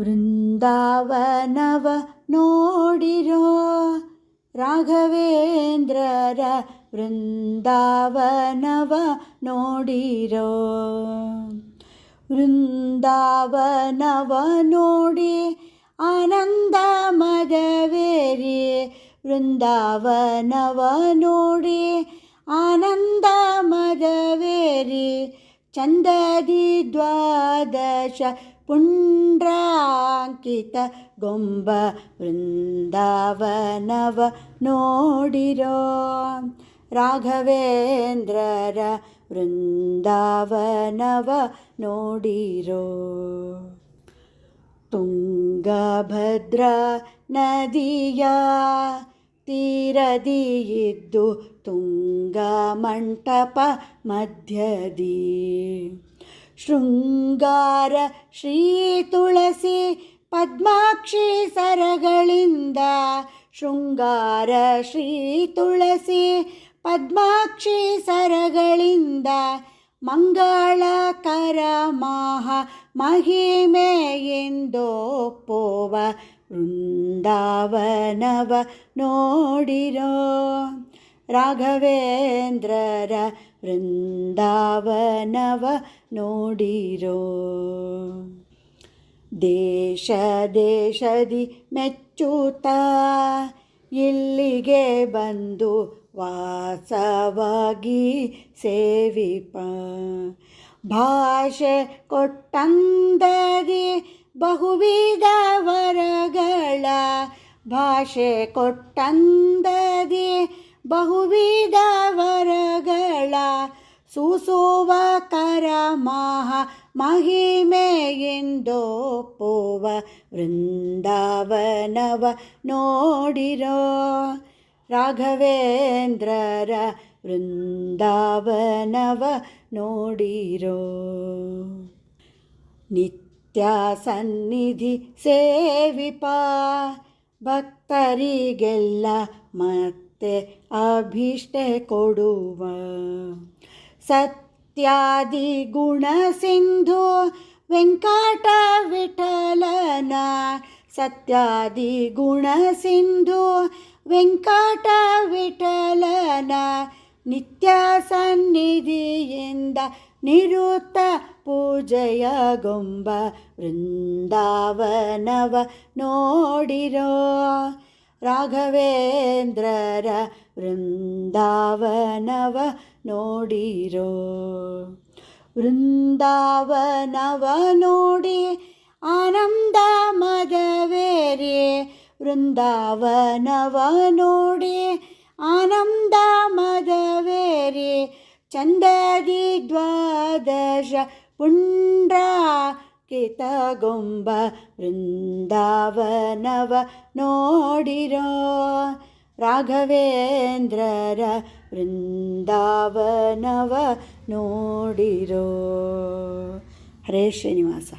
ವೃಂದಾವನವ ನೋಡಿರೋ ರಾಘವೇಂದ್ರರ ವೃಂದಾವನವ ನೋಡಿರೋ. ವೃಂದಾವನವ ನೋಡಿ ಆನಂದ ಮದವೇರಿ. ವೃಂದಾವನವ ನೋಡಿ ಆನಂದ ಮದವೇರಿ. ಚಂದದಿ ದ್ವಾದಶ ಪುಂಡ್ರಾಂಕಿತ ಗೊಂಬ ವೃಂದಾವನವ ನೋಡಿರೋ. ರಾಘವೇಂದ್ರರ ವೃಂದಾವನವ ನೋಡಿರೋ. ತುಂಗಭದ್ರ ನದಿಯ ತೀರದಿಯಿದ್ದು ತುಂಗ ಮಂಟಪ ಮಧ್ಯದಿ. ಶೃಂಗಾರ ಶ್ರೀ ತುಳಸಿ ಪದ್ಮಾಕ್ಷಿ ಸರಗಳಿಂದ ಶೃಂಗಾರ ಶ್ರೀ ತುಳಸಿ ಪದ್ಮಾಕ್ಷಿ ಸರಗಳಿಂದ ಮಂಗಳಕರ ಮೆಯಿಂದೋ ಪೋವ ವೃಂದಾವನವ ನೋಡಿರೋ ರಾಘವೇಂದ್ರರ ವೃಂದಾವನವ ನೋಡಿರೋ? ದೇಶ ದೇಶದಿ ಮೆಚ್ಚುತ್ತ ಇಲ್ಲಿಗೆ ಬಂದು ವಾಸವಾಗಿ ಸೇವಿಪ. ಭಾಷೆ ಕೊಟ್ಟಂದದಿ ಬಹುವಿಧ ವರಗಳ. ಭಾಷೆ ಕೊಟ್ಟಂದದಿ ಬಹುವಿಧ ವರಗಳ ಸೂಸುವ ಕರ ಮಹ ಮಹಿಮೆಯಿಂದೋಪುವ ವೃಂದಾವನವ ನೋಡಿರೋ ರಾಘವೇಂದ್ರರ ವೃಂದಾವನವ ನೋಡಿರೋ. ನಿತ್ಯ ಸನ್ನಿಧಿ ಸೇವಿಪ, ಭಕ್ತರಿಗೆಲ್ಲ ಮತ್ತೆ ಅಭಿಷ್ಟೆ ಕೊಡುವ. ಸತ್ಯಾದಿ ಗುಣ ಸಿಂಧು ವೆಂಕಟ ವಿಠಲನ. ಸತ್ಯಾದಿ ಗುಣ ಸಿಂಧು ವೆಂಕಟ ವಿಠಲನ ನಿತ್ಯ ಸನ್ನಿಧಿಯಿಂದ ನಿರುತ್ತ ಪೂಜೆಯ ಗೊಂಬ ವೃಂದಾವನವ ನೋಡಿರೋ. ರಾಘವೇಂದ್ರರ ವೃಂದಾವನವ ನೋಡಿರೋ ವೃಂದಾವನವ ನೋಡಿ ಆನಂದ ಮದವೇರಿ ವೃಂದಾವನವ ನೋಡಿ ಆನಂದ ಮದವೇರಿ ಚಂದದಿ ದ್ವಾದಶ ಪುಂಡ್ರ ಕಿತಗೊಂಬ ವೃಂದಾವನವ ನೋಡಿರೋ ರಾಘವೇಂದ್ರರ ವೃಂದಾವನವ ನೋಡಿರೋ. ಹರೇ ಶ್ರೀನಿವಾಸ.